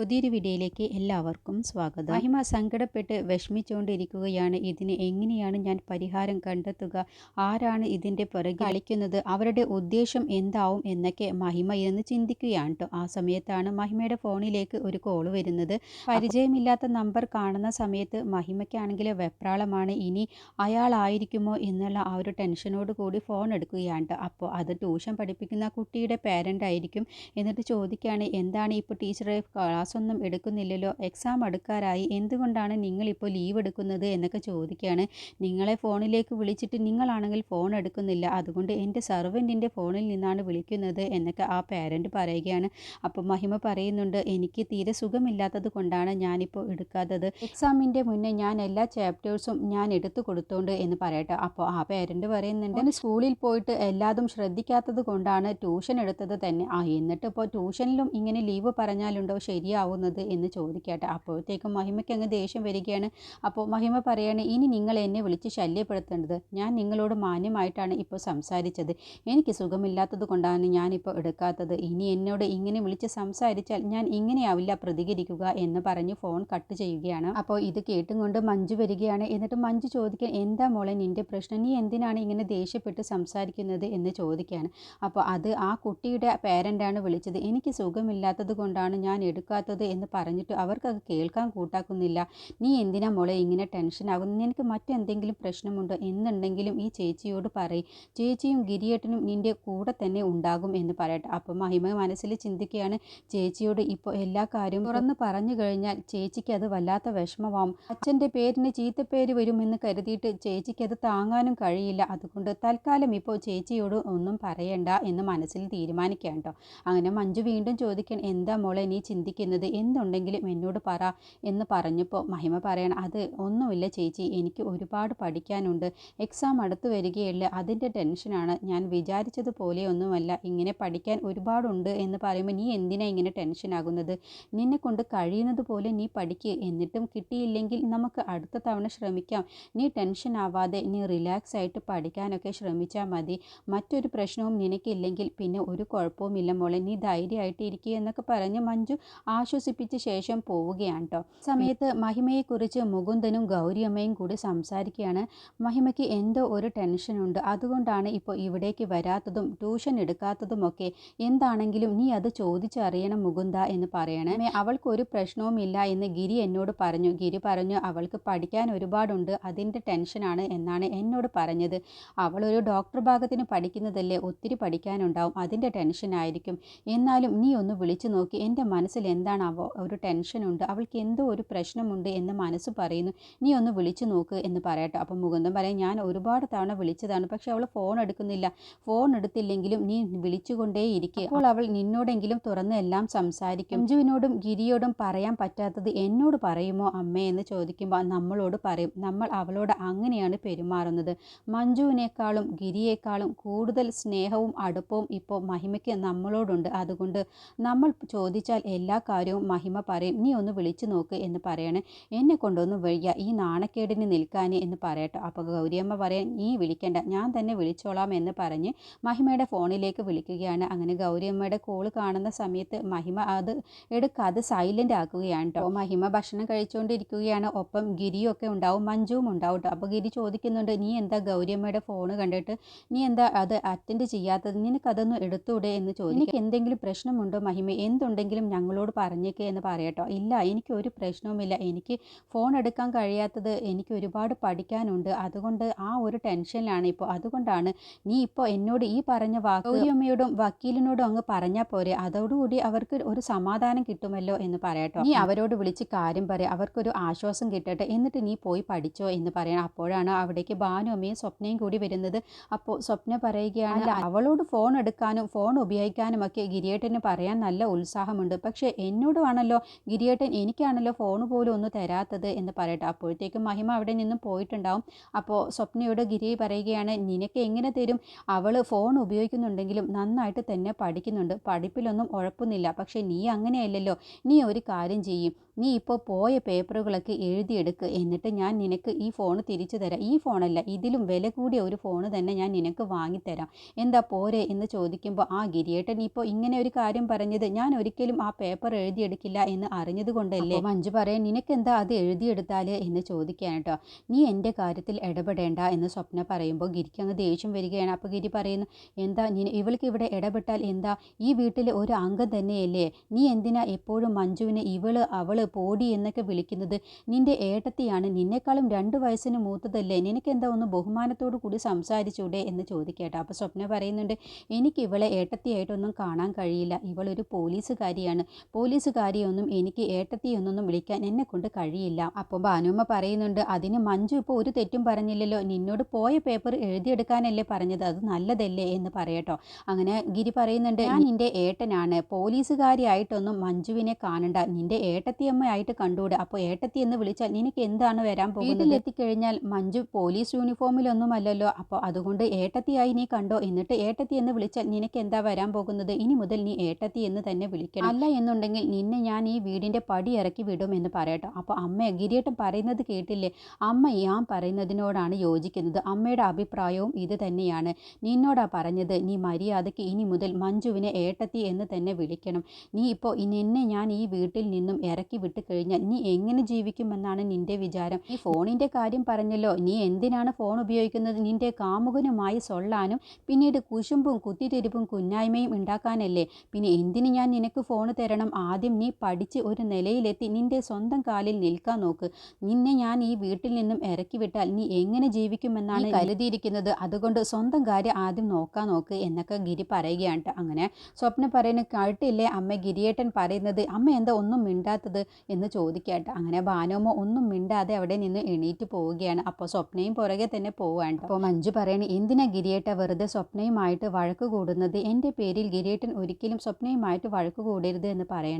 പുതിയൊരു വീഡിയോയിലേക്ക് എല്ലാവർക്കും സ്വാഗതം. മഹിമ സങ്കടപ്പെട്ട് വിഷമിച്ചുകൊണ്ടിരിക്കുകയാണ്. ഇതിന് എങ്ങനെയാണ് ഞാൻ പരിഹാരം കണ്ടെത്തുക? ആരാണ് ഇതിന്റെ പുറകെ കളിക്കുന്നത്? അവരുടെ ഉദ്ദേശം എന്താവും എന്നൊക്കെ മഹിമ ഇരുന്ന് ചിന്തിക്കുകയാണ് ആ സമയത്താണ് മഹിമയുടെ ഫോണിലേക്ക് ഒരു കോൾ വരുന്നത്. പരിചയമില്ലാത്ത നമ്പർ കാണുന്ന സമയത്ത് മഹിമയ്ക്കാണെങ്കിൽ വെപ്രാളമാണ്. ഇനി അയാളായിരിക്കുമോ എന്നുള്ള ആ ഒരു ടെൻഷനോട് കൂടി ഫോൺ എടുക്കുകയാണ്. അപ്പോൾ അത് ട്യൂഷൻ പഠിപ്പിക്കുന്ന കുട്ടിയുടെ പേരന്റ് ആയിരിക്കും. എന്നിട്ട് ചോദിക്കുകയാണ് എന്താണ് ഇപ്പോൾ ടീച്ചറെ ക്ലാസ് ഒന്നും എടുക്കുന്നില്ലല്ലോ. എക്സാം അടുക്കാറായി. എന്തുകൊണ്ടാണ് നിങ്ങളിപ്പോൾ ലീവ് എടുക്കുന്നത് എന്നൊക്കെ ചോദിക്കുകയാണ് നിങ്ങളെ ഫോണിലേക്ക് വിളിച്ചിട്ട് നിങ്ങളാണെങ്കിൽ ഫോൺ എടുക്കുന്നില്ല. അതുകൊണ്ട് എന്റെ സർവന്റിന്റെ ഫോണിൽ നിന്നാണ് വിളിക്കുന്നത് എന്നൊക്കെ ആ പേരന്റ് പറയുകയാണ്. അപ്പോൾ മഹിമ പറയുന്നുണ്ട് എനിക്ക് തീരെ സുഖമില്ലാത്തത് കൊണ്ടാണ് ഞാനിപ്പോൾ എടുക്കാത്തത്. എക്സാമിന്റെ മുന്നേ ഞാൻ എല്ലാ ചാപ്റ്റേഴ്സും ഞാൻ എടുത്തു കൊടുത്തോണ്ട് എന്ന് പറയട്ടെ. അപ്പോൾ ആ പേരന്റ് പറയുന്നുണ്ട് "ഞാൻ സ്കൂളിൽ പോയിട്ട് എല്ലാതും ശ്രദ്ധിക്കാത്തത് കൊണ്ടാണ് ട്യൂഷൻ എടുത്തത് തന്നെ. ആ എന്നിട്ട് ഇപ്പോൾ ട്യൂഷനിലും ഇങ്ങനെ ലീവ് പറഞ്ഞാലുണ്ടോ? ശരിയാവുന്നത് എന്ന് ചോദിക്കട്ടെ. അപ്പോഴത്തേക്കും മഹിമയ്ക്ക് അങ്ങ് ദേഷ്യം വരികയാണ്. അപ്പോൾ മഹിമ പറയാണ് ഇനി നിങ്ങൾ എന്നെ വിളിച്ച് ശല്യപ്പെടുത്തേണ്ടത്. ഞാൻ നിങ്ങളോട് മാന്യമായിട്ടാണ് ഇപ്പോൾ സംസാരിച്ചത്. എനിക്ക് സുഖമില്ലാത്തത് കൊണ്ടാണ് ഞാനിപ്പോൾ എടുക്കാത്തത്. ഇനി എന്നോട് ഇങ്ങനെ വിളിച്ച് സംസാരിച്ചാൽ ഞാൻ ഇങ്ങനെയാവില്ല പ്രതികരിക്കുക എന്ന് പറഞ്ഞ് ഫോൺ കട്ട് ചെയ്യുകയാണ്. അപ്പോൾ ഇത് കേട്ടും കൊണ്ട് മഞ്ജു വരികയാണ്. എന്നിട്ട് മഞ്ജു ചോദിക്കാൻ എന്താ മോളെ നിന്റെ പ്രശ്നം? നീ എന്തിനാണ് ഇങ്ങനെ ദേഷ്യപ്പെട്ട് സംസാരിക്കുന്നത്? എന്ന് ചോദിക്കുകയാണ്. അപ്പോൾ അത് ആ കുട്ടിയുടെ പേരന്റാണ് വിളിച്ചത്. എനിക്ക് സുഖമില്ലാത്തത് കൊണ്ടാണ് ഞാൻ എടുക്കാത്തത് എന്ന് പറഞ്ഞിട്ട് അവർക്കത് കേൾക്കാൻ കൂട്ടാക്കുന്നില്ല. നീ എന്തിനാ മോളെ ഇങ്ങനെ ടെൻഷനാകുന്നു നിനക്ക് മറ്റെന്തെങ്കിലും പ്രശ്നമുണ്ടോ? എന്നുണ്ടെങ്കിലും ഈ ചേച്ചിയോട് പറയും. ചേച്ചിയും ഗിരിയേട്ടനും നിന്റെ കൂടെ തന്നെ ഉണ്ടാകും എന്ന് പറയട്ടെ. അപ്പം മഹിമ മനസ്സിൽ ചിന്തിക്കുകയാണ് ചേച്ചിയോട് ഇപ്പോൾ എല്ലാ കാര്യവും തുറന്ന് പറഞ്ഞു കഴിഞ്ഞാൽ ചേച്ചിക്ക് അത് വല്ലാത്ത വിഷമമാവും. അച്ഛന്റെ പേരിന് ചീത്തപ്പേര് വരുമെന്ന് കരുതിയിട്ട് ചേച്ചിക്ക് അത് താങ്ങാനും കഴിയില്ല. അതുകൊണ്ട് തൽക്കാലം ഇപ്പോൾ ചേച്ചിയോട് ഒന്നും പറയണ്ട എന്ന് മനസ്സിൽ തീരുമാനിക്കാം കേട്ടോ അങ്ങനെ മഞ്ജു വീണ്ടും ചോദിക്കാൻ എന്താ മോളെ നീ ചിന്തിക്കുന്നത്? എന്തുണ്ടെങ്കിലും എന്നോട് പറ എന്ന് പറഞ്ഞപ്പോൾ മഹിമ പറയണം അത് ഒന്നുമില്ല ചേച്ചി എനിക്ക് ഒരുപാട് പഠിക്കാനുണ്ട്. എക്സാം അടുത്ത് വരികയല്ല അതിന്റെ ടെൻഷനാണ് ഞാൻ വിചാരിച്ചതുപോലെ ഒന്നുമല്ല. ഇങ്ങനെ പഠിക്കാൻ ഒരുപാടുണ്ട് എന്ന് പറയുമ്പോൾ നീ എന്തിനാ ഇങ്ങനെ ടെൻഷനാകുന്നത് നിന്നെ കൊണ്ട് കഴിയുന്നത് പോലെ നീ പഠിക്കുക എന്നിട്ടും കിട്ടിയില്ലെങ്കിൽ നമുക്ക് അടുത്ത തവണ ശ്രമിക്കാം. നീ ടെൻഷൻ ആവാതെ നീ റിലാക്സ് ആയിട്ട് പഠിക്കാനൊക്കെ ശ്രമിച്ചാൽ മതി. മറ്റൊരു പ്രശ്നവും നിനക്കില്ലെങ്കിൽ പിന്നെ ഒരു കുഴപ്പവുമില്ല മോളെ. നീ ധൈര്യമായിട്ട് ഇരിക്കുക എന്നൊക്കെ പറഞ്ഞ് മഞ്ജു ആശ്വസിപ്പിച്ച ശേഷം പോവുകയാണ് കേട്ടോ സമയത്ത് മഹിമയെക്കുറിച്ച് മുകുന്ദനും ഗൗരിയമ്മയും കൂടി സംസാരിക്കുകയാണ്. മഹിമയ്ക്ക് എന്തോ ഒരു ടെൻഷനുണ്ട്. അതുകൊണ്ടാണ് ഇപ്പോൾ ഇവിടേക്ക് വരാത്തതും ട്യൂഷൻ എടുക്കാത്തതുമൊക്കെ. എന്താണെങ്കിലും നീ അത് ചോദിച്ചറിയണം മുകുന്ദ എന്ന് പറയണേ. അവൾക്ക് അവൾക്കൊരു പ്രശ്നവുമില്ല എന്ന് ഗിരി എന്നോട് പറഞ്ഞു. ഗിരി പറഞ്ഞു അവൾക്ക് പഠിക്കാൻ ഒരുപാടുണ്ട്. അതിന്റെ ടെൻഷനാണ് എന്നാണ് എന്നോട് പറഞ്ഞത്. ഒരു ഡോക്ടർ ഭാഗത്തിന് പഠിക്കുന്നതല്ലേ? ഒത്തിരി പഠിക്കാനുണ്ടാവും. അതിന്റെ ടെൻഷനായിരിക്കും. എന്നാലും നീ ഒന്ന് വിളിച്ചു നോക്കി. എന്റെ മനസ്സിൽ എന്താണ് അവ ഒരു ടെൻഷനുണ്ട് അവൾക്ക് എന്തോ ഒരു പ്രശ്നമുണ്ട് എന്ന് മനസ്സ് പറയുന്നു. നീ ഒന്ന് വിളിച്ചു നോക്ക് എന്ന് പറയട്ടെ. അപ്പം മുകുന്ദൻ പറയും ഞാൻ ഒരുപാട് തവണ വിളിച്ചതാണ് പക്ഷെ അവൾ ഫോൺ എടുക്കുന്നില്ല. ഫോൺ എടുത്തില്ലെങ്കിലും നീ വിളിച്ചുകൊണ്ടേ ഇരിക്കുക അപ്പോൾ അവൾ നിന്നോടെങ്കിലും തുറന്ന് എല്ലാം സംസാരിക്കും. അഞ്ജുവിനോടും ഗിരിയോടും പറയാൻ പറ്റാത്തത് എന്നോട് പറയുമോ അമ്മേ എന്ന് ചോദിക്കുമ്പോൾ നമ്മളോട് പറയും നമ്മൾ അവളോട് അങ്ങനെയാണ് പെരുമാറുന്നത്. മഞ്ജുവിനേക്കാളും ഗിരിയേക്കാളും കൂടുതൽ സ്നേഹവും അടുപ്പവും ഇപ്പോൾ മഹിമയ്ക്ക് നമ്മളോടുണ്ട്. അതുകൊണ്ട് നമ്മൾ ചോദിച്ചാൽ എല്ലാ കാര്യവും മഹിമ പറയും. നീ ഒന്ന് വിളിച്ചു നോക്ക് എന്ന് പറയണേ. എന്നെ കൊണ്ടൊന്ന് വയ്യ. ഈ നാണക്കേടിന് നിൽക്കാൻ എന്ന് പറയട്ടോ. അപ്പോൾ ഗൗരിയമ്മ പറയാൻ നീ വിളിക്കണ്ട. ഞാൻ തന്നെ വിളിച്ചോളാം എന്ന് പറഞ്ഞ് മഹിമയുടെ ഫോണിലേക്ക് വിളിക്കുകയാണ്. അങ്ങനെ ഗൗരിയമ്മയുടെ കോൾ കാണുന്ന സമയത്ത് മഹിമ അത് എടുക്കാതെ സൈലന്റ് ആക്കുകയാണ് കേട്ടോ മഹിമ ഭക്ഷണം കഴിച്ചുകൊണ്ടിരിക്കുകയാണ് ഒപ്പം ഗിരിയൊക്കെ ഉണ്ടാവും. മഞ്ജുവും ഉണ്ടാവും കേട്ടോ അപ്പോൾ ഗിരി ചോദിക്കുന്നുണ്ട് നീ എന്താ ഗൗരിയമ്മയുടെ ഫോൺ കണ്ടിട്ട്? നീ എന്താ അത് അറ്റൻഡ് ചെയ്യാത്തത്? നിനക്കതൊന്നും എടുത്തൂടെ? എന്ന് ചോദിക്കും എന്തെങ്കിലും പ്രശ്നമുണ്ടോ മഹിമ? എന്തുണ്ടെങ്കിലും ഞങ്ങളോട് പറഞ്ഞേക്ക് എന്ന് പറയട്ടോ. ഇല്ല എനിക്ക് ഒരു പ്രശ്നവുമില്ല. എനിക്ക് ഫോൺ എടുക്കാൻ കഴിയാത്തത് എനിക്ക് ഒരുപാട് പഠിക്കാനുണ്ട്. അതുകൊണ്ട് ആ ഒരു ടെൻഷനിലാണ് ഇപ്പോൾ. അതുകൊണ്ടാണ് നീ ഇപ്പോൾ എന്നോട് ഈ പറഞ്ഞ വാക്കമ്മയോടും വക്കീലിനോടും അങ്ങ് പറഞ്ഞാൽ പോരെ. അതോടുകൂടി അവർക്ക് ഒരു സമാധാനം കിട്ടുമല്ലോ എന്ന് പറയട്ടോ. നീ അവരോട് വിളിച്ച് കാര്യം പറയാം. അവർക്കൊരു ആശ്വാസം കിട്ടട്ടെ. എന്നിട്ട് നീ പോയി പഠിച്ചോ എന്ന് പറയണം. അപ്പോഴാണ് അവിടേക്ക് ഭാനു അമ്മയും സ്വപ്നയും കൂടി വരുന്നത്. അപ്പോൾ സ്വപ്ന പറയുകയാണ് അവളോട് ഫോൺ എടുക്കാനും ഫോൺ ഉപയോഗിക്കാനും ഒക്കെ ഗിരിയേട്ടന് പറയാൻ നല്ല ഉത്സാഹമുണ്ട്. പക്ഷേ എന്നോടുമാണല്ലോ ഗിരിയേട്ടൻ എനിക്കാണല്ലോ ഫോൺ പോലും ഒന്ന് തരാത്തത് എന്ന് പറയട്ടെ. അപ്പോഴത്തേക്കും മഹിമ അവിടെ നിന്നും പോയിട്ടുണ്ടാവും. അപ്പോൾ സ്വപ്നയോട് ഗിരി പറയുകയാണ് നിനക്ക് എങ്ങനെ തരും? അവൾ ഫോൺ ഉപയോഗിക്കുന്നുണ്ടെങ്കിലും നന്നായിട്ട് തന്നെ പഠിക്കുന്നുണ്ട്. പഠിപ്പിലൊന്നും ഉഴപ്പുന്നില്ല. പക്ഷേ നീ അങ്ങനെയല്ലല്ലോ. നീ ഒരു കാര്യം ചെയ്യും. നീ ഇപ്പോൾ പോയ പേപ്പറുകളൊക്കെ എഴുതിയെടുക്ക്. എന്നിട്ട് ഞാൻ നിനക്ക് ഈ ഫോൺ തിരിച്ചു തരാം. ഈ ഫോണല്ല ഇതിലും വില കൂടിയ ഒരു ഫോൺ തന്നെ ഞാൻ നിനക്ക് വാങ്ങിത്തരാം. എന്താ പോരെ? എന്ന് ചോദിക്കുമ്പോൾ ആ ഗിരിയേട്ടൻ ഇപ്പോൾ ഇങ്ങനെ ഒരു കാര്യം പറഞ്ഞത്. ഞാൻ ഒരിക്കലും ആ പേപ്പർ എഴുതിയെടുക്കില്ല എന്ന് അറിഞ്ഞതുകൊണ്ടല്ലേ മഞ്ജു പറയാൻ നിനക്കെന്താ അത് എഴുതിയെടുത്താൽ? എന്ന് ചോദിക്കാൻ കേട്ടോ നീ എന്റെ കാര്യത്തിൽ ഇടപെടേണ്ട എന്ന് സ്വപ്ന പറയുമ്പോൾ ഗിരിക്ക് അങ്ങ് ദേഷ്യം വരികയാണ്. അപ്പോൾ ഗിരി പറയുന്നു എന്താ നീ ഇവൾക്ക് ഇവിടെ ഇടപെട്ടാൽ എന്താ? ഈ വീട്ടിലെ ഒരു അംഗം തന്നെയല്ലേ? നീ എന്തിനാ എപ്പോഴും മഞ്ജുവിനെ ഇവൾ അവൾ പോടി എന്നൊക്കെ വിളിക്കുന്നത്? നിന്റെ ഏട്ടത്തിയാണ് നിന്നെക്കാളും രണ്ട് വയസ്സിന് മൂത്തതല്ലേ? നിനക്കെന്താ ഒന്ന് ബഹുമാനത്തോടു കൂടി സംസാരിച്ചൂടെ? എന്ന് ചോദിക്കട്ടെ. അപ്പോൾ സ്വപ്ന പറയുന്നുണ്ട് എനിക്ക് ഇവളെ ഏട്ടത്തിയായിട്ടൊന്നും കാണാൻ കഴിയില്ല. ഇവളൊരു പോലീസുകാരിയാണ്. പോലീസുകാരിയൊന്നും എനിക്ക് ഏട്ടത്തിയൊന്നും വിളിക്കാൻ എന്നെ കൊണ്ട് കഴിയില്ല. അപ്പോൾ ഭാനുമ്മ പറയുന്നുണ്ട് അതിന് മഞ്ജു ഇപ്പോൾ ഒരു തെറ്റും പറഞ്ഞില്ലല്ലോ. നിന്നോട് പോയ പേപ്പർ എഴുതിയെടുക്കാനല്ലേ പറഞ്ഞത്. അത് നല്ലതല്ലേ? എന്ന് പറയട്ടോ. അങ്ങനെ ഗിരി പറയുന്നുണ്ട് ഞാൻ നിന്റെ ഏട്ടനാണ്. പോലീസുകാരിയായിട്ടൊന്നും മഞ്ജുവിനെ കാണണ്ട. നിന്റെ ഏട്ടത്തിയമ്മയായിട്ട് കണ്ടൂടെ അപ്പോൾ ഏട്ടത്തി എന്ന് വിളിച്ചാൽ നിനക്ക് എന്താണ് വരാൻ പോകുന്നത്? വീട്ടിലെത്തിക്കഴിഞ്ഞാൽ മഞ്ജു പോലീസ് യൂണിഫോമിലൊന്നും അല്ലല്ലോ അപ്പോൾ അതുകൊണ്ട് ഏട്ടത്തിയായി നീ കണ്ടോ? എന്നിട്ട് ഏട്ടത്തി എന്ന് വിളിച്ചാൽ നിനക്ക് എന്താ വരാൻ പോകുന്നത്? ഇനി മുതൽ നീ ഏട്ടത്തി എന്ന് തന്നെ വിളിക്കണം. അല്ല എന്നുണ്ടെങ്കിൽ നിന്നെ ഞാൻ ഈ വീടിന്റെ പടി ഇറക്കി വിടും എന്ന് പറയട്ടോ അപ്പോൾ അമ്മ ഗിരിയേട്ടൻ പറയുന്നത് കേട്ടില്ലേ? അമ്മ ഞാൻ പറയുന്നതിനോടാണ് യോജിക്കുന്നത്. അമ്മയുടെ അഭിപ്രായവും ഇത് തന്നെയാണ്. നിന്നോടാ പറഞ്ഞത്. നീ മര്യാദയ്ക്ക് ഇനി മുതൽ മഞ്ജുവിനെ ഏട്ടത്തി എന്ന് തന്നെ വിളിക്കണം. നീ ഇപ്പോൾ നിന്നെ ഞാൻ ഈ വീട്ടിൽ നിന്നും ഇറക്കി വിട്ട് കഴിഞ്ഞാൽ നീ എങ്ങനെ ജീവിക്കുമെന്നാണ് നിന്റെ വിചാരം. ഈ ഫോണിന്റെ കാര്യം പറഞ്ഞല്ലോ. നീ എന്തിനാണ് ഫോൺ ഉപയോഗിക്കുന്നത്? നിന്റെ കാമുകനുമായി സൊള്ളാനും പിന്നീട് കുശുമ്പും കുത്തിത്തിരിപ്പും കുന്നായ്മയും ഉണ്ടാക്കാനല്ലേ? പിന്നെ എന്തിന് ഞാൻ നിനക്ക് ഫോൺ തരണം? ആദ്യം നീ പഠിച്ച് ഒരു നിലയിലെത്തി നിന്റെ സ്വന്തം കാലിൽ നിൽക്കാൻ നോക്ക്. നിന്നെ ഞാൻ ഈ വീട്ടിൽ നിന്നും ഇറക്കി വിട്ടാൽ നീ എങ്ങനെ ജീവിക്കുമെന്നാണ് കരുതിയിരിക്കുന്നത്. അതുകൊണ്ട് സ്വന്തം കാര്യം ആദ്യം നോക്കാൻ നോക്ക് എന്നൊക്കെ ഗിരി പറയുകയാണ്. അങ്ങനെ. സ്വപ്ന പറയുന്ന കേട്ടില്ലേ? അമ്മ ഗിരിയേട്ടൻ പറയുന്നത് അമ്മ എന്താ ഒന്നും മിണ്ടാത്തത്? എന്ന് ചോദിക്കാട്ടോ അങ്ങനെ. ഭാനുമ്മ ഒന്നും മിണ്ടാതെ അവിടെ നിന്ന് എണീറ്റ് പോവുകയാണ്. അപ്പോൾ സ്വപ്നയും പുറകെ തന്നെ പോവാണ് അപ്പോൾ മഞ്ജു പറയണ എന്തിനാ ഗിരിയേട്ട വെറുതെ സ്വപ്നയുമായിട്ട് വഴക്ക് കൂടുന്നത്? എന്റെ പേരിൽ ഗിരിയേട്ടൻ ഒരിക്കലും സ്വപ്നയുമായിട്ട് വഴക്ക് കൂടരുത് എന്ന് പറയണ്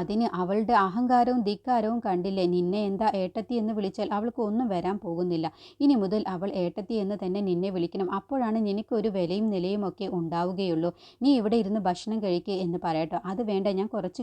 അതിന് അവളുടെ അഹങ്കാരവും ധിക്കാരവും കണ്ടില്ലേ? നിന്നെ എന്താ ഏട്ടത്തി എന്ന് വിളിച്ചാൽ അവൾക്ക് ഒന്നും വരാൻ പോകുന്നില്ല. ഇനി മുതൽ അവൾ ഏട്ടത്തി എന്ന് തന്നെ നിന്നെ വിളിക്കണം. അപ്പോഴാണ് നിനക്കൊരു വിലയും നിലയും ഒക്കെ ഉണ്ടാവുകയുള്ളൂ. നീ ഇവിടെ ഇരുന്ന് ഭക്ഷണം കഴിക്കുക എന്ന് പറയട്ടോ. അത് വേണ്ട ഞാൻ കുറച്ച്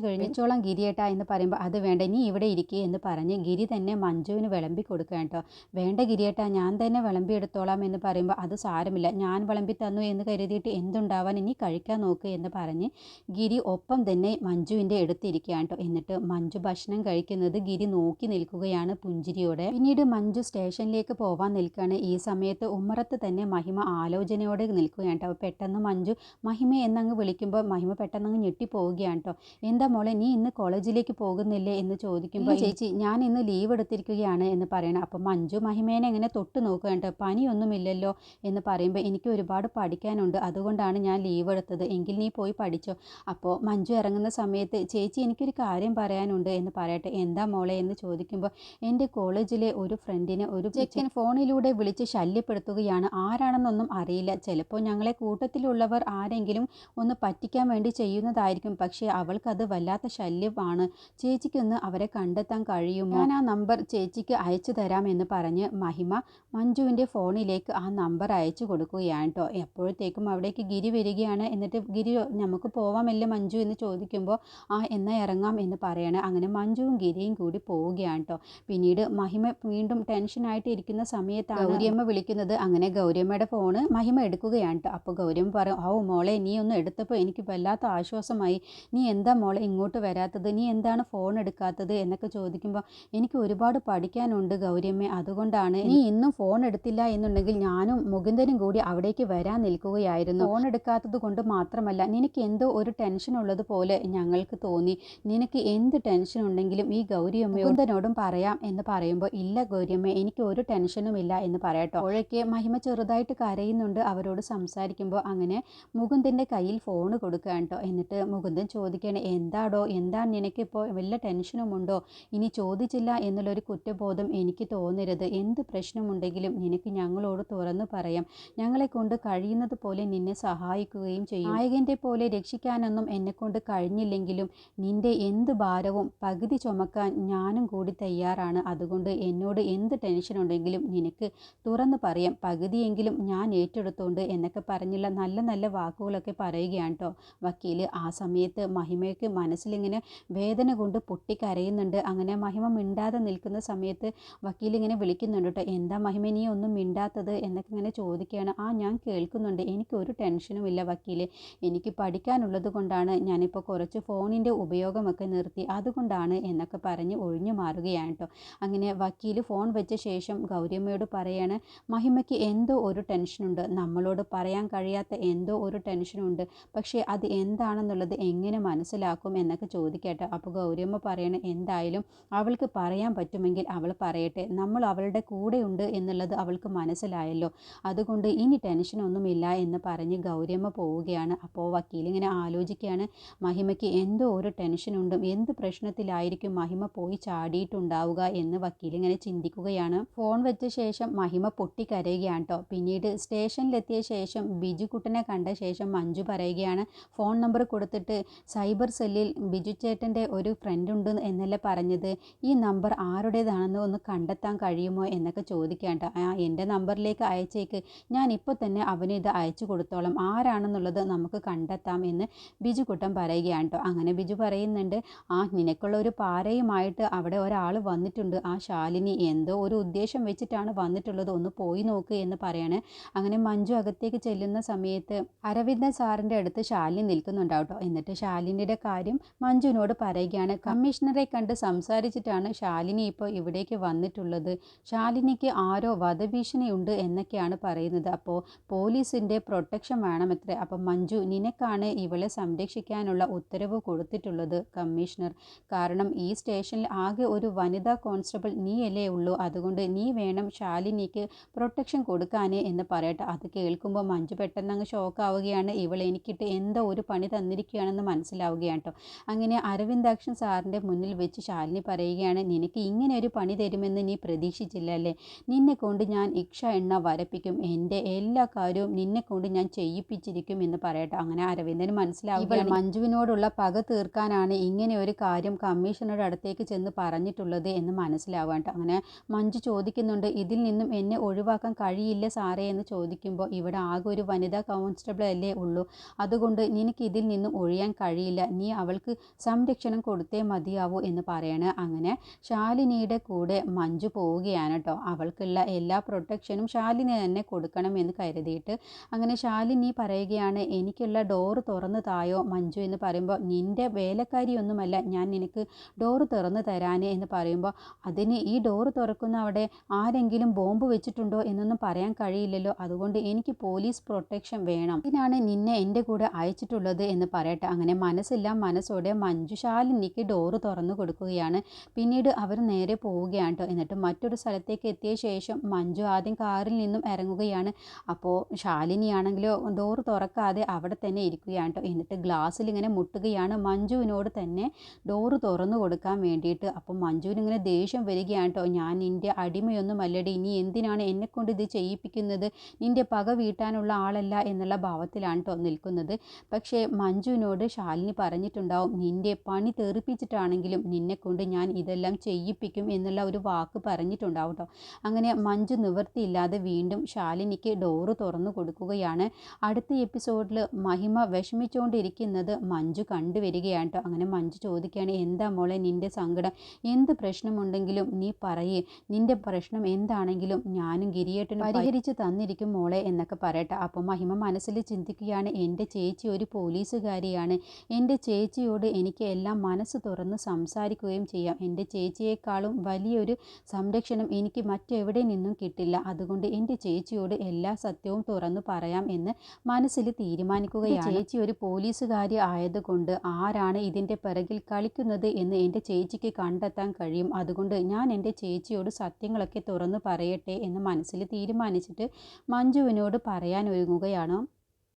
ഗിരി ഗിരിയേട്ട എന്ന് പറയുമ്പോൾ അത് വേണ്ട നീ ഇവിടെ ഇരിക്കുക എന്ന് പറഞ്ഞ് ഗിരി തന്നെ മഞ്ജുവിന് വിളമ്പി കൊടുക്കുക കേട്ടോ. വേണ്ട ഗിരിയേട്ട ഞാൻ തന്നെ വിളമ്പി എടുത്തോളാം എന്ന് പറയുമ്പോൾ അത് സാരമില്ല. ഞാൻ വിളമ്പി തന്നു എന്ന് കരുതിയിട്ട് എന്തുണ്ടാവാൻ ഇനി കഴിക്കാൻ നോക്ക് എന്ന് പറഞ്ഞ് ഗിരി ഒപ്പം തന്നെ മഞ്ജുവിന്റെ അടുത്തിരിക്കുകയാണ് കേട്ടോ. എന്നിട്ട് മഞ്ജു ഭക്ഷണം കഴിക്കുന്നത് ഗിരി നോക്കി നിൽക്കുകയാണ് പുഞ്ചിരിയോടെ. പിന്നീട് മഞ്ജു സ്റ്റേഷനിലേക്ക് പോവാൻ നിൽക്കുകയാണ്. ഈ സമയത്ത് ഉമ്മറത്ത് തന്നെ മഹിമ ആലോചനയോടെ നിൽക്കുകയാണ് കേട്ടോ. പെട്ടെന്ന് മഞ്ജു മഹിമ എന്നങ്ങ് വിളിക്കുമ്പോൾ മഹിമ പെട്ടെന്നങ്ങ് ഞെട്ടിപ്പോവുകയാണ് കേട്ടോ. എന്താ മോളെ നീ ഇന്ന് കോളേജിലേക്ക് പോകുന്നില്ലേ? എന്ന് ചോദിക്കുമ്പോൾ ചേച്ചി. ഞാൻ ഇന്ന് ലീവ് എടുത്തിരിക്കുകയാണ് എന്ന് പറയണം. അപ്പം മഞ്ജു മഹിമേനെ എങ്ങനെ തൊട്ട് നോക്കുകയാണ് കേട്ടോ. പനിയൊന്നുമില്ലല്ലോ എന്ന് പറയുമ്പോൾ എനിക്ക് ഒരുപാട് പഠിക്കാനുണ്ട്. അതുകൊണ്ടാണ് ഞാൻ ലീവ് എടുത്തത്. എങ്കിൽ നീ പോയി പഠിച്ചോ. അപ്പോൾ മഞ്ജു ഇറങ്ങുന്ന സമയത്ത് ചേച്ചി എനിക്കൊരു കാര്യം പറയാനുണ്ട് എന്ന് പറയട്ടെ. എന്താ മോളെ എന്ന് ചോദിക്കുമ്പോൾ എന്റെ കോളേജിലെ ഒരു ഫ്രണ്ടിനെ ഒരു ചെക്കൻ ഫോണിലൂടെ വിളിച്ച് ശല്യപ്പെടുത്തുകയാണ്. ആരാണെന്നൊന്നും അറിയില്ല. ചിലപ്പോൾ ഞങ്ങളെ കൂട്ടത്തിലുള്ളവർ ആരെങ്കിലും ഒന്ന് പറ്റിക്കാൻ വേണ്ടി ചെയ്യുന്നതായിരിക്കും. പക്ഷേ അവൾക്കത് വല്ലാത്ത ശല്യമാണ്. ചേച്ചിക്കൊന്ന് അവരെ കണ്ടെത്താൻ കഴിയുമോ? ഞാൻ ആ നമ്പർ ചേച്ചിക്ക് അയച്ചു തരാം എന്ന് പറഞ്ഞ് മഹിമ മഞ്ജുവിന്റെ ഫോണിലേക്ക് ആ നമ്പർ അയച്ചു കൊടുക്കുകയാണ് കേട്ടോ. എപ്പോഴത്തേക്കും അവിടേക്ക് ഗിരി വരികയാണ്. എന്നിട്ട് ഗിരി നമുക്ക് പോവാമല്ലേ മഞ്ജു? എന്ന് ചോദിക്കുമ്പോൾ ആ എന്നാൽ ഇറങ്ങാം എന്ന് പറയണേ. അങ്ങനെ മഞ്ജുവും ഗിരിയും കൂടി പോവുകയാണ് കേട്ടോ പിന്നീട് മഹിമ വീണ്ടും ടെൻഷനായിട്ട് ഇരിക്കുന്ന സമയത്താണ് ഗൗരിയമ്മ വിളിക്കുന്നത്. അങ്ങനെ ഗൗരിയമ്മയുടെ ഫോണ് മഹിമ എടുക്കുകയാണ് കേട്ടോ അപ്പോൾ ഗൗരിയമ്മ പറയും ഓ മോളെ നീ ഒന്ന് എടുത്തപ്പോൾ എനിക്ക് വല്ലാത്ത ആശ്വാസമായി. നീ എന്താ മോളെ ഇങ്ങോട്ട് വരാത്തത്? നീ എന്താണ് ഫോൺ എടുക്കാത്തത്? എന്നൊക്കെ ചോദിക്കുമ്പോൾ എനിക്ക് ഒരുപാട് പഠിക്കാനുണ്ട് ഗൗരിയമ്മ. അതുകൊണ്ടാണ് നീ ഇന്നും ഫോൺ എടുത്തില്ല എന്നുണ്ടെങ്കിൽ ഞാനും മുകുന്ദനും കൂടി അവിടേക്ക് വരാൻ നിൽക്കുകയായിരുന്നു. ഫോൺ എടുക്കാത്തത് കൊണ്ട് മാത്രമല്ല നിനക്ക് എന്തോ ഒരു ടെൻഷൻ ഉള്ളത് പോലെ ഞങ്ങൾക്ക് തോന്നി നിനക്ക് എന്ത് ടെൻഷൻ ഉണ്ടെങ്കിലും ഈ ഗൗരിയമ്മ മുകുന്ദനോടും പറയാം എന്ന് പറയുമ്പോൾ ഇല്ല ഗൗരിയമ്മ എനിക്ക് ഒരു ടെൻഷനും ഇല്ല എന്ന് പറയട്ടോ. അപ്പോഴേക്ക് മഹിമ ചെറുതായിട്ട് കരയുന്നുണ്ട്. അവരോട് സംസാരിക്കുമ്പോൾ അങ്ങനെ മുകുന്ദന്റെ കയ്യിൽ ഫോൺ കൊടുക്കുകയാണ് കേട്ടോ എന്നിട്ട് മുകുന്ദൻ ചോദിക്കുകയാണ് എന്താടോ എന്താ നിനക്കിപ്പോൾ വല്ല ടെൻഷനും ഉണ്ടോ? ഇനി ചോദിച്ചില്ല എന്നുള്ളൊരു കുറ്റബോധം എനിക്ക് തോന്നരുത്. എന്ത് പ്രശ്നമുണ്ടെങ്കിലും നിനക്ക് ഞങ്ങളോട് തുറന്നു പറയാം. ഞങ്ങളെ കൊണ്ട് കഴിയുന്നത് പോലെ നിന്നെ സഹായിക്കുകയും ചെയ്യും. നായകന്റെ പോലെ രക്ഷിക്കാനൊന്നും എന്നെക്കൊണ്ട് കഴിഞ്ഞില്ലെങ്കിലും നിന്റെ എന്ത് ഭാരവും പകുതി ചുമക്കാൻ ഞാനും കൂടി തയ്യാറാണ്. അതുകൊണ്ട് എന്നോട് എന്ത് ടെൻഷൻ ഉണ്ടെങ്കിലും നിനക്ക് തുറന്നു പറയാം. പകുതിയെങ്കിലും ഞാൻ ഏറ്റെടുത്തോണ്ട് എന്നൊക്കെ പറഞ്ഞുള്ള നല്ല നല്ല വാക്കുകളൊക്കെ പറയുകയാണ് കേട്ടോ വക്കീൽ ആ സമയത്ത് മഹിമയ്ക്ക് മനസ്സിലിങ്ങനെ വേദന കൊണ്ട് പൊട്ടിക്കരയുന്നുണ്ട്. അങ്ങനെ മഹിമ മിണ്ടാതെ നിൽക്കുന്ന സമയത്ത് വക്കീൽ ഇങ്ങനെ വിളിക്കുന്നുണ്ട് കേട്ടോ എന്താ മഹിമ നീ ഒന്നും മിണ്ടാത്തത്? എന്നൊക്കെ ഇങ്ങനെ ചോദിക്കുകയാണ്. ആ ഞാൻ കേൾക്കുന്നുണ്ട്. എനിക്കൊരു ടെൻഷനും ഇല്ല വക്കീൽ എനിക്ക് പഠിക്കാനുള്ളത് കൊണ്ടാണ് ഞാനിപ്പോൾ കുറച്ച് ഫോണിന്റെ ഉപയോഗമൊക്കെ നിർത്തി അതുകൊണ്ടാണ് എന്നൊക്കെ പറഞ്ഞ് ഒഴിഞ്ഞു മാറുകയാണ് കേട്ടോ. അങ്ങനെ വക്കീൽ ഫോൺ വെച്ച ശേഷം ഗൗരിയമ്മയോട് പറയാണ് മഹിമയ്ക്ക് എന്തോ ഒരു ടെൻഷനുണ്ട്. നമ്മളോട് പറയാൻ കഴിയാത്ത എന്തോ ഒരു ടെൻഷനുണ്ട്. പക്ഷേ അത് എന്താണെന്നുള്ളത് എങ്ങനെ മനസ്സിലാക്കും എന്നൊക്കെ ചോദിക്കട്ടെ അപ്പോൾ ഗൗരിയമ്മ പറയണ എന്തായാലും അവൾക്ക് പറയാൻ പറ്റുമെങ്കിൽ അവൾ പറയട്ടെ. നമ്മൾ അവളുടെ കൂടെയുണ്ട് എന്നുള്ളത് അവൾക്ക് മനസ്സിലായല്ലോ. അതുകൊണ്ട് ഇനി ടെൻഷനൊന്നുമില്ല എന്ന് പറഞ്ഞ് ഗൗരിയമ്മ പോവുകയാണ്. അപ്പോൾ വക്കീൽ ഇങ്ങനെ ആലോചിക്കുകയാണ് മഹിമയ്ക്ക് എന്തോ ഒരു ടെൻഷനുണ്ടും. എന്ത് പ്രശ്നത്തിലായിരിക്കും മഹിമ പോയി ചാടിയിട്ടുണ്ടാവുക എന്ന് വക്കീൽ ഇങ്ങനെ ചിന്തിക്കുകയാണ്. ഫോൺ വെച്ച ശേഷം മഹിമ പൊട്ടിക്കരയുകയാണ് കേട്ടോ. പിന്നീട് സ്റ്റേഷനിലെത്തിയ ശേഷം ബിജുക്കുട്ടനെ കണ്ട ശേഷം മഞ്ജു പറയുകയാണ് ഫോൺ നമ്പർ കൊടുത്തിട്ട് സൈബർ സെല്ലിൽ ബിജു ചേട്ടന്റെ ഒരു ഫ്രണ്ട് ഉണ്ട് എന്നല്ലേ പറഞ്ഞത്? ഈ നമ്പർ ആരുടേതാണെന്ന് ഒന്ന് കണ്ടെത്താൻ കഴിയുമോ? എന്നൊക്കെ ചോദിക്കേണ്ട ആ എന്റെ നമ്പറിലേക്ക് അയച്ചേക്ക്. ഞാൻ ഇപ്പോൾ തന്നെ അവന് ഇത് അയച്ചു കൊടുത്തോളാം. ആരാണെന്നുള്ളത് നമുക്ക് കണ്ടെത്താം എന്ന് ബിജുക്കുട്ടൻ പറയുകയാണ് കേട്ടോ. അങ്ങനെ ബിജു പറയുന്നുണ്ട് ആ നിനക്കുള്ള ഒരു പാരയുമായിട്ട് അവിടെ ഒരാൾ വന്നിട്ടുണ്ട്. ആ ശാലിനി എന്തോ ഒരു ഉദ്ദേശം വെച്ചിട്ടാണ് വന്നിട്ടുള്ളത്. ഒന്ന് പോയി നോക്ക് എന്ന് പറയാണ്. അങ്ങനെ മഞ്ജു അകത്തേക്ക് ചെല്ലുന്ന സമയത്ത് അരവിന്ദൻ സാറിന്റെ അടുത്ത് ശാലിനി നിൽക്കുന്നുണ്ടാവും കേട്ടോ. എന്നിട്ട് ശാലിനിയുടെ കാര്യം മഞ്ജുവിനോട് പറയുകയാണ്. കമ്മീഷണറെ കണ്ട് സംസാരിച്ചിട്ടാണ് ശാലിനി ഇപ്പോൾ ഇവിടേക്ക് വന്നിട്ടുള്ളത്. ശാലിനിക്ക് ആരോ വധഭീഷണിയുണ്ട് എന്നൊക്കെയാണ് പറയുന്നത്. അപ്പോൾ പോലീസിന്റെ പ്രൊട്ടക്ഷൻ വേണമത്രേ അപ്പം മഞ്ജു നിനക്കാണ് ഇവളെ സംരക്ഷിക്കാനുള്ള ഉത്തരവ് കൊടുത്തിട്ടുള്ളത് കമ്മീഷണർ. കാരണം ഈ സ്റ്റേഷനിൽ ആകെ ഒരു വനിതാ കോൺസ്റ്റബിൾ നീയല്ലേ ഉള്ളൂ. അതുകൊണ്ട് നീ വേണം ശാലിനിക്ക് പ്രൊട്ടക്ഷൻ കൊടുക്കാനേ എന്ന് പറയട്ടെ. അത് കേൾക്കുമ്പോൾ മഞ്ജു പെട്ടെന്ന് അങ്ങ് ഷോക്കാവുകയാണ്. ഇവൾ എനിക്കിട്ട് എന്തോ ഒരു പണി തന്നിരിക്കുകയാണെന്ന് മനസ്സിലാവുകയാണ് കേട്ടോ അങ്ങനെ അരവിന്ദാക്ഷൻ സാറിന്റെ മുന്നിൽ വെച്ച് ശാലിനി പറയുകയാണ് നിനക്ക് ഇങ്ങനെ ഒരു പണി തരുമെന്ന് നീ പ്രതീക്ഷിച്ചില്ല അല്ലേ നിന്നെ കൊണ്ട് ഞാൻ ഇക്ഷ എണ്ണ വരപ്പിക്കും. എന്റെ എല്ലാ കാര്യവും നിന്നെ കൊണ്ട് ഞാൻ ചെയ്യിപ്പിച്ചിരിക്കും എന്ന് പറയട്ടെ. അങ്ങനെ അരവിന്ദന് മനസ്സിലാവുകയാണ്. മഞ്ജുവിനോടുള്ള പക തീർക്കാനാണ് ഇങ്ങനെ ഒരു കാര്യം കമ്മീഷണറുടെ അടുത്തേക്ക് ചെന്ന് പറഞ്ഞിട്ടുള്ളത് എന്ന് മനസ്സിലാവാണ്ട്. അങ്ങനെ മഞ്ജു ചോദിക്കുന്നുണ്ട് ഇതിൽ നിന്നും എന്നെ ഒഴിവാക്കാൻ കഴിയില്ല സാറേ എന്ന് ചോദിക്കുമ്പോൾ ഇവിടെ ആകെ ഒരു വനിതാ കോൺസ്റ്റബിൾ അല്ലേ ഉള്ളൂ. അതുകൊണ്ട് നിനക്ക് ഇതിൽ നിന്നും ഒഴിയാൻ കഴിയില്ല. നീ അവൾക്ക് സംരക്ഷണം കൊടുത്തേ മതിയാവൂ എന്ന് പറയണേ. അങ്ങനെ ശാലിനിയുടെ കൂടെ മഞ്ജു പോവുകയാണ് കേട്ടോ അവൾക്കുള്ള എല്ലാ പ്രൊട്ടക്ഷനും ശാലിനി തന്നെ കൊടുക്കണം എന്ന് കരുതിയിട്ട് അങ്ങനെ ശാലിനി പറയുകയാണ് എനിക്കുള്ള ഡോറ് തുറന്നു തായോ മഞ്ജു എന്ന് പറയുമ്പോൾ നിന്റെ വേലക്കാരിയൊന്നുമല്ല. ഞാൻ നിനക്ക് ഡോറ് തുറന്ന് തരാനേ എന്ന് പറയുമ്പോൾ അതിന് ഈ ഡോറ് തുറക്കുന്ന അവിടെ ആരെങ്കിലും ബോംബ് വെച്ചിട്ടുണ്ടോ എന്നൊന്നും പറയാൻ കഴിയില്ലല്ലോ. അതുകൊണ്ട് എനിക്ക് പോലീസ് പ്രൊട്ടക്ഷൻ വേണം. ഇതിനാണ് നിന്നെ എന്റെ കൂടെ അയച്ചിട്ടുള്ളത് എന്ന് പറയട്ടെ. അങ്ങനെ മനസ്സില്ല മനസ്സോടെ മഞ്ജു ശാലിനിക്ക് ഡോറ് തുറന്നു കൊടുക്കുകയാണ്. പിന്നീട് അവർ നേരെ പോവുകയാണ് കേട്ടോ എന്നിട്ട് മറ്റൊരു സ്ഥലത്തേക്ക് എത്തിയ ശേഷം മഞ്ജു ആദ്യം കാറിൽ നിന്നും ഇറങ്ങുകയാണ്. അപ്പോൾ ശാലിനിയാണെങ്കിലോ ഡോറ് തുറക്കാതെ അവിടെ തന്നെ ഇരിക്കുകയാണ് കേട്ടോ എന്നിട്ട് ഗ്ലാസ്സിൽ ഇങ്ങനെ മുട്ടുകയാണ് മഞ്ജുവിനോട് തന്നെ ഡോറ് തുറന്നു കൊടുക്കാൻ വേണ്ടിയിട്ട്. അപ്പം മഞ്ജുവിന് ഇങ്ങനെ ദേഷ്യം വരികയാണ് കേട്ടോ ഞാൻ നിന്റെ അടിമയൊന്നും അല്ലടി നീ എന്തിനാണ് എന്നെക്കൊണ്ട് ഇത് ചെയ്യിപ്പിക്കുന്നത്? നിന്റെ പക വീട്ടാനുള്ള ആളല്ല എന്നുള്ള ഭാവത്തിലാണ് കേട്ടോ നിൽക്കുന്നത്. പക്ഷേ മഞ്ജുവിനോട് ശാലിനി പറഞ്ഞിട്ടുണ്ടാവും നിന്റെ പണി തെറിപ്പിച്ചിട്ടാണെങ്കിലും നിന്നെക്കൊണ്ട് ഞാൻ ഇതെല്ലാം ചെയ്യിപ്പിക്കും എന്നുള്ള ഒരു വാക്ക് പറഞ്ഞിട്ടുണ്ടാവും കേട്ടോ അങ്ങനെ മഞ്ജു നിവൃത്തിയില്ലാതെ വീണ്ടും ശാലിനിക്ക് ഡോറ് തുറന്നു കൊടുക്കുകയാണ്. അടുത്ത എപ്പിസോഡിൽ മഹിമ വിഷമിച്ചുകൊണ്ടിരിക്കുന്നത് മഞ്ജു കണ്ടുവരികയാണ്. കേട്ടോ. അങ്ങനെ മഞ്ജു ചോദിക്കുകയാണ് എന്താ മോളെ നിന്റെ സങ്കടം? എന്ത് പ്രശ്നമുണ്ടെങ്കിലും നീ പറയേ. നിന്റെ പ്രശ്നം എന്താണെങ്കിലും ഞാനും ഗിരിയേട്ടനും പരിഹരിച്ച് തന്നിരിക്കും മോളെ എന്നൊക്കെ പറയട്ടെ. അപ്പോൾ മഹിമ മനസ്സിൽ ചിന്തിക്കുകയാണ് എന്റെ ചേച്ചി ഒരു പോലീസുകാരിയാണ്. എന്റെ ചേച്ചിയോട് എനിക്ക് എല്ലാം മനസ്സ് തുറന്ന് സംസാരിക്കുകയും ചെയ്യാം. എന്റെ ചേച്ചിയേക്കാളും വലിയൊരു സംരക്ഷണം എനിക്ക് മറ്റെവിടെ നിന്നും കിട്ടില്ല. അതുകൊണ്ട് എന്റെ ചേച്ചിയോട് എല്ലാ സത്യവും തുറന്നു പറയാം എന്ന് മനസ്സിൽ തീരുമാനിക്കുകയാണ്. ചേച്ചി ഒരു പോലീസുകാരി ആയതുകൊണ്ട് ആരാണ് ഇതിന്റെ പിറകിൽ കളിക്കുന്നത് എന്ന് എന്റെ ചേച്ചിക്ക് കണ്ടെത്താൻ കഴിയും. അതുകൊണ്ട് ഞാൻ എന്റെ ചേച്ചിയോട് സത്യങ്ങളൊക്കെ തുറന്നു പറയട്ടെ എന്ന് മനസ്സിൽ തീരുമാനിച്ചിട്ട് മഞ്ജുവിനോട് പറയാൻ ഒരുങ്ങുകയാണ്